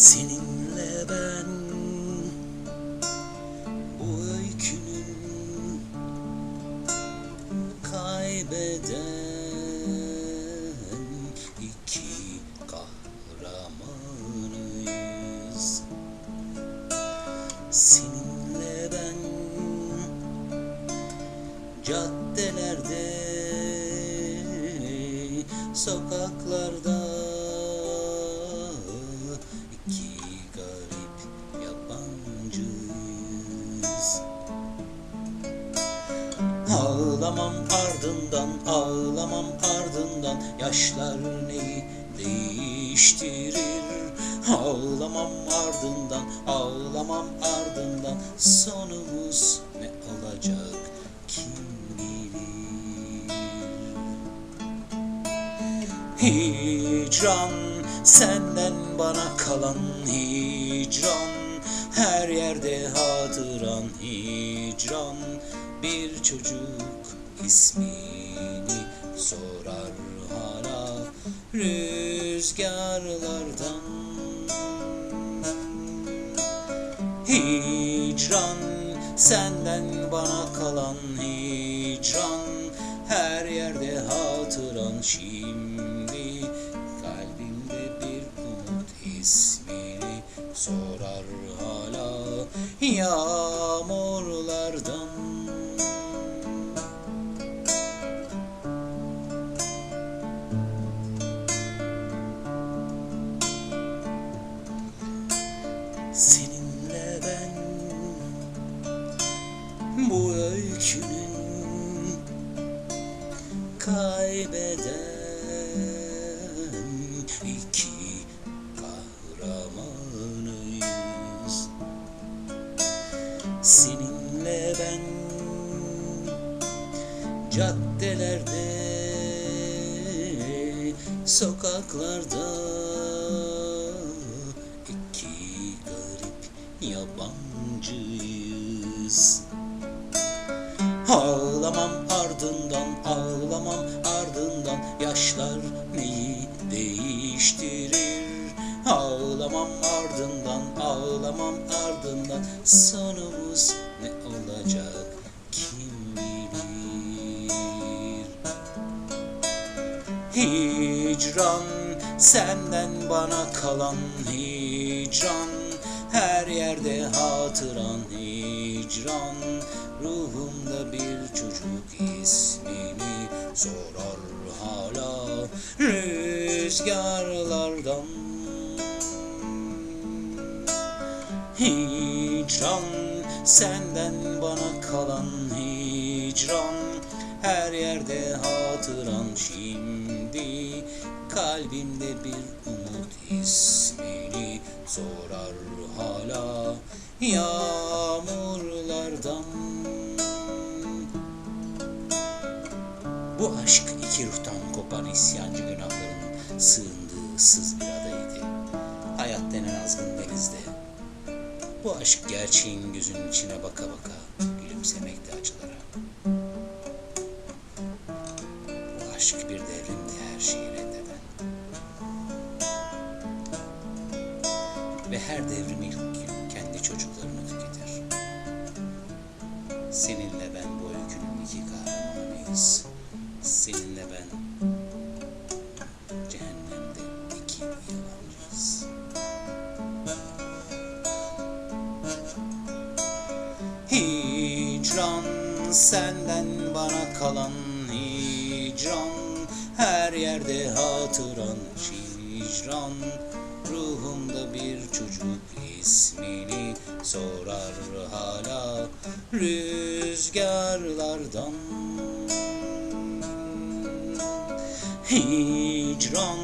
Seninle ben bu öykünün kaybeden iki kahramanıyız. Seninle ben caddelerde, sokaklarda Ağlamam ardından, ağlamam ardından Yaşlar neyi değiştirir? Ağlamam ardından, ağlamam ardından Sonumuz ne olacak? Kim bilir? Hicran senden bana kalan hicran Her yerde hatıran hicran Bir çocuk ismini sorar hala Rüzgarlardan. Hicran senden bana kalan hicran Her yerde hatıran şimdi Kalbimde bir umut ismini sorar hala. Yağmurlardan Seninle ben bu öykünün kaybeden iki kahramanıyız. Seninle ben caddelerde, sokaklarda yabancıyız. Ağlamam ardından, ağlamam ardından Yaşlar neyi değiştirir? Ağlamam ardından, ağlamam ardından Sonumuz ne olacak kim bilir? Hicran senden bana kalan hicran Her yerde hatıran hicran. Ruhumda bir çocuk ismini sorar hala Rüzgarlardan. Hicran senden bana kalan hicran. Her yerde hatıran şimdi Kalbimde bir umut ismini sorar hala Yağmurlardan Bu aşk iki ruhtan kopan isyancı günahların sığındığı ıssız bir adaydı. Hayat denen azgın denizde. Bu aşk gerçeğin gözünün içine baka baka gülümsemekte acılara. Bu aşk bir devrimdi her şeyi Ve her devrim ilk kendi çocuklarını tüketir. Seninle ben bu öykünün iki kahramanıyız. Seninle ben cehennemde iki yalancıyız. Hicran senden bana kalan hicran Her yerde hatıran hicran Ruhumda bir çocuk ismini sorar hala Rüzgarlardan. Hicran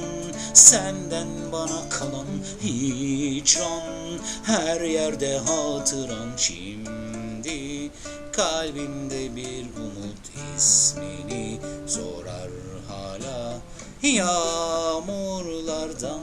senden bana kalan hicran Her yerde hatıran şimdi. Kalbimde bir umut ismini sorar hala yağmurlardan.